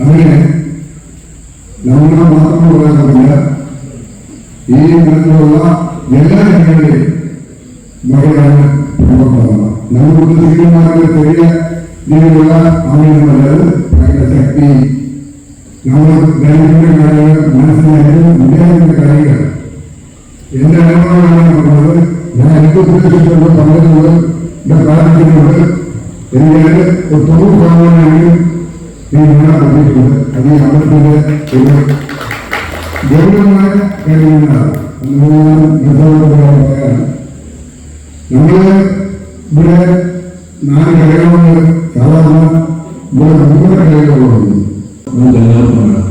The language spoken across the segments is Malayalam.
അങ്ങനെ നമ്മുടെ മാത്രം പറയാനില്ല ഈ തരത്തിലുള്ള എല്ലാ ജനങ്ങളുടെയും മകളാണ് പ്രമുഖമാണ് നമുക്ക് സീനിയർമാർക്ക് ചെറിയ രീതിയിലുള്ള ആളുകളല്ലാതെ ഭയങ്കര ശക്തി നമ്മൾ ഗവൺമെന്റിന്റെ കാര്യങ്ങൾ മനസ്സിലായാലും വിദ്യാലയത്തിന്റെ കാര്യങ്ങൾ എന്റെ അനുഭവമാണ് പറഞ്ഞത് ഞാൻ എനിക്ക് ഉപദേശിച്ചുകൊണ്ട് പറഞ്ഞതുകൊണ്ട് എന്റെ പ്രാർത്ഥിക്കുന്നുണ്ട് എനിക്ക് ഒരു തൊഴിൽ ഭാഗമാണെങ്കിൽ ഈ ഞാൻ പറഞ്ഞിട്ടുണ്ട് അത് ഈ അമ്പലത്തിന്റെ ഒരു ഗൗരവമായ കാര്യങ്ങളാണ് പറയാൻ നമ്മൾ ഇവിടെ നാല് ഘടകങ്ങൾ സാധാരണ ഇവിടെ മൂന്ന് ഘടകങ്ങളുണ്ട് നമുക്ക് എല്ലാവർക്കും വേണം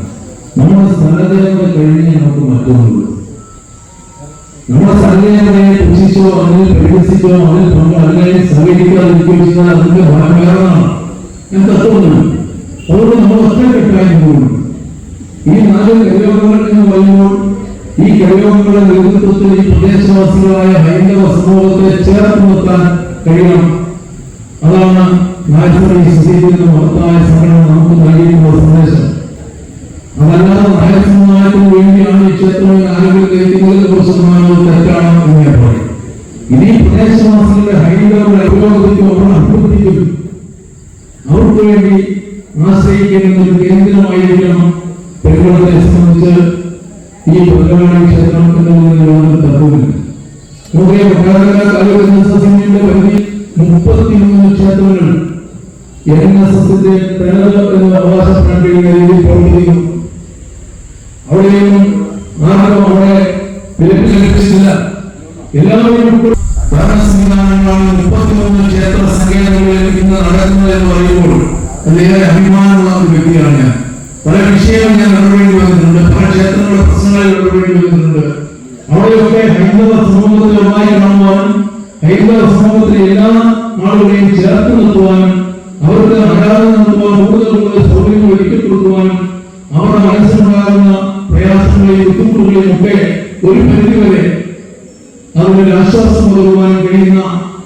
നമ്മുടെ സ്ഥലദേവത കഴിഞ്ഞ് നമുക്ക് മറ്റൊന്നുള്ളൂ നമ്മുടെ സ്ഥലദേവതയെ പുച്ഛിച്ചോ അതിനെ പരിഹസിച്ചോ അതിൽ പങ്ക് അതിനെ സഹകരിക്കാതിരിക്കുകയോ ചെയ്താൽ അതിന്റെ ഫലം വേറെയാണ് ഞാൻ തത്വമാണ് അതുകൊണ്ട് നമ്മൾ ഒറ്റക്കെട്ടായി പോകുന്നു. ഈ നാല് കൈയോഗങ്ങൾ എന്ന് പറയുമ്പോൾ ഈ കൈയോഗങ്ങളുടെ നേതൃത്വത്തിൽ ഈ പ്രദേശവാസികളായ ഹൈന്ദവ സമൂഹത്തെ ചേർത്ത് നിർത്താൻ കഴിയണം. അതാണ് നായസറി സ്ഥിതിക്കുന്ന മഹത്തായ സംഘടന നമുക്ക് നൽകിയിട്ടുള്ള ആശ്രയിക്കുന്ന ഒരു കേന്ദ്രമായിരിക്കണം. ഈ ഭദ്രകാളി ക്ഷേത്രം എന്നതിന് യാതൊരു തത്വമില്ല നമുക്ക് ഭദ്രകാല താലൂക്ക് എൻ എസ് എസിന്റെ പരിധി മുപ്പത്തിമൂന്ന് ക്ഷേത്രങ്ങൾ എൻ എസ് എസിന്റെ തനത് എന്ന് അവകാശപ്പെടാൻ കഴിയുന്ന രീതിയിൽ പ്രവർത്തിക്കുന്നു. അവിടെയൊന്നും ആർക്കും അവിടെ വിലക്ക് എല്ലാവരും അതിലേറെ അഭിമാനമുള്ള ഒരു വ്യക്തിയാണ് ഞാൻ. പല വിഷയങ്ങൾ ഞാൻ ഇടപെടേണ്ടി വന്നിട്ടുണ്ട് പല ക്ഷേത്രങ്ങളുടെ പ്രശ്നങ്ങളിൽ ഇടപെടേണ്ടി വന്നിട്ടുണ്ട് അവിടെയൊക്കെ ഹൈന്ദവ സമൂഹത്തെ ഒന്നായി കാണുവാനും ഹൈന്ദവ സമൂഹത്തിലെ എല്ലാ ആളുകളെയും ചേർത്ത് നിർത്തുവാനും അവർക്ക് ആരാധന നടത്തുവാൻ കൂടുതലുള്ള സൗകര്യങ്ങൾ ഒരുക്കി കൊടുക്കുവാനും അവരുടെ മനസ്സിലുണ്ടാകുന്ന പ്രയാസങ്ങളെയും ബുദ്ധിമുട്ടുകളെയും ഒക്കെ ഒരു പരിധിവരെ അതിനൊരു ആശ്വാസം നൽകുവാൻ കഴിയുന്ന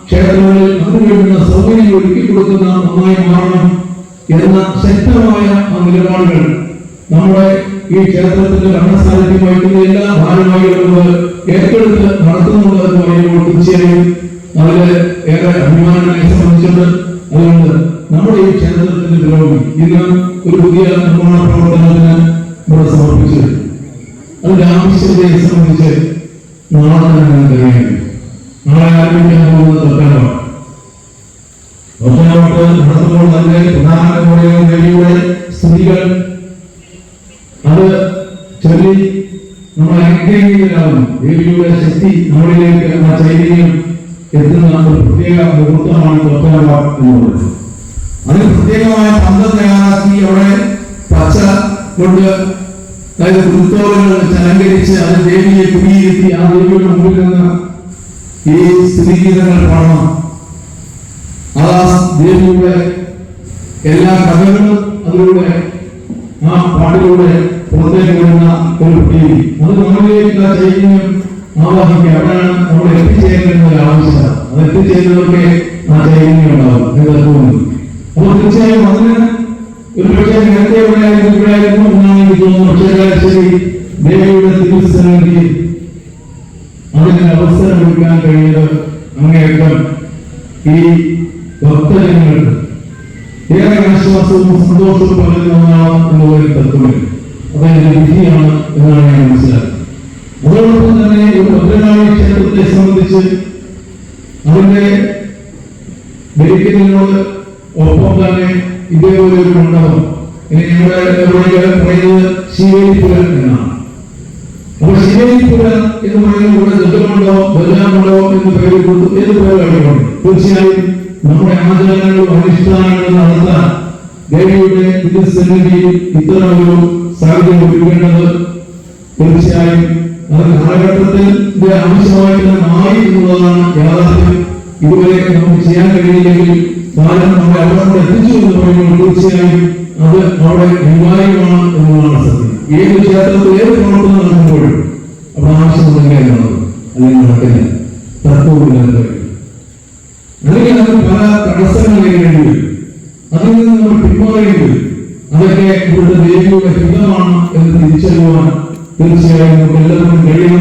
ക്ഷേത്രങ്ങളിൽ അതിനുവേണ്ടുന്ന സൗകര്യങ്ങൾ ഒരുക്കി കൊടുക്കുന്ന ഒന്നായി മാറണം. എന്ന ശക്തമായ നിലപാടുകൾ നമ്മുടെ ഈ ക്ഷേത്രത്തിന്റെ ഭരണസാരഥ്യം വഹിക്കുന്ന എല്ലാ ഭാരവാഹികളും ഏറ്റെടുത്ത് നടത്തുന്നുണ്ട് എന്ന് പറയുമ്പോൾ തീർച്ചയായും അതിൽ ഏറെ അഭിമാനമായി സംബന്ധിച്ചുണ്ട് അതുകൊണ്ട് നമ്മുടെ ഈ ക്ഷേത്രത്തിന്റെ പുരോഗതി ഇന്ന് ഒരു പുതിയ നിർമ്മാണ പ്രവർത്തനത്തിന് ഇവിടെ സമർപ്പിച്ചു അതിന്റെ ആവശ്യത്തെ സംബന്ധിച്ച് നാളെ തന്നെ കഴിയുന്നു നാളെ ആരംഭിക്കാൻ പോകുന്നത് തൊട്ടാണ് ഒന്നാമത് നടത്തുമ്പോൾ തന്നെ പ്രധാനമന്ത്രിയുടെ ദേവിയുടെ സ്തുതികൾ അത് ചൊല്ലി നമ്മൾ അനുഗ്രഹീതരാകുന്നു ദേവിയുടെ ശക്തി നമ്മളിലേക്ക് ആ ചൈതന്യം എത്തുന്ന ഒരു പ്രത്യേക മുഹൂർത്തമാണ് തൊട്ടാവ എന്നുള്ളത്. അതിന് പ്രത്യേകമായ പന്തം തയ്യാറാക്കി പച്ച കൊണ്ട് അതായത് കുരുത്തോളുകൾ വെച്ച് അലങ്കരിച്ച് ദേവിയെ കുടിയിരുത്തി ആ ഈ സ്ഥിതിഗീതങ്ങൾ പാടണം. ആ ദേവിയുടെ എല്ലാ കഥകളും അതിലൂടെ ആ പാട്ടിലൂടെ പുറത്തേക്ക് വരുന്ന ഒരു രീതി അത് നമ്മളിലേക്ക് ആ ചൈതന്യം ആവാഹിക്കുക. അവിടെയാണ് നമ്മൾ എത്തിച്ചേരുന്ന ഒരു ആവശ്യത അത് എത്തിച്ചേരുന്നവർക്ക് ആ ചൈതന്യം ഉണ്ടാവും. എന്ന് തോന്നുന്നു? അപ്പോൾ തീർച്ചയായും അതിന് ഒരു പക്ഷേ നേരത്തെ എവിടെയായിരുന്നു ഇവിടെയായിരുന്നു എന്നാണ് എനിക്ക് തോന്നുന്നു പക്ഷേ ശരി ദേവിയുടെ തിരുസന്നിധി അതിന് അവസരം എടുക്കാൻ കഴിയുന്നത് അങ്ങേയറ്റം ഈ ഭക്തജനങ്ങൾക്ക് ഏറെ ആശ്വാസവും സന്തോഷവും പകരുന്ന ഒന്നാണ് എന്നുള്ളൊരു തത്വമില്ല. അതായത് വിധിയാണ് എന്നാണ് ഞാൻ മനസ്സിലാക്കുന്നത്. അതോടൊപ്പം തന്നെ ഒരു ഭദ്രകാളി ക്ഷേത്രത്തെ സംബന്ധിച്ച് അതിന്റെ വെടിക്കലിനോട് ഒപ്പം തന്നെ ഇതേപോലെ ഒരു മണ്ഡപം. ഇനി ഞങ്ങളുടെ പറയുന്നത് ശിവേലിപുരം എന്നാണ്. അപ്പോൾ ശിവേലിപുരം എന്ന് പറയുന്നത് ഇവിടെ ദുഃഖമുണ്ടോ ബലമണ്ഡപം എന്ന് പേര് കൊടുത്തു. ഏത് പേര് അറിയണം തീർച്ചയായും നമ്മുടെ ആചാരങ്ങളും അനുഷ്ഠാനങ്ങളും നടത്താൻ ദേവിയുടെ തിരുസന്നിധിയിൽ ഇത്തരം ഒരു സാഹചര്യം ഒരുക്കേണ്ടത് തീർച്ചയായും അത് കാലഘട്ടത്തിൽ ഇത് ആവശ്യമായിട്ട് മാറി എന്നുള്ളതാണ് യാഥാർത്ഥ്യം. ഇതുവരെ നമുക്ക് ചെയ്യാൻ കഴിയില്ലെങ്കിൽ കാലം നമ്മളെ അവിടെ എത്തിച്ചു എന്ന് പറയുമ്പോൾ തീർച്ചയായും അത് അവിടെ അനിവാര്യമാണ് എന്നുള്ളതാണ് സത്യം. ഏത് ക്ഷേത്രത്തിൽ ഏത് പ്രവർത്തനം നടക്കുമ്പോഴും അവിടെ ആവശ്യമുണ്ടെങ്കിൽ നടക്കും അല്ലെങ്കിൽ നടക്കില്ല. തത്വമില്ലാതെ അതിന് നമുക്ക് പല തടസ്സങ്ങൾ അതിൽ നിന്ന് നമ്മൾ പിന്മാറേണ്ടി അതൊക്കെ ഇവരുടെ ദേവിയുടെ ഹിതമാണ് എന്ന് തിരിച്ചറിയുവാൻ തീർച്ചയായും നമുക്ക് എല്ലാവർക്കും കഴിയണം.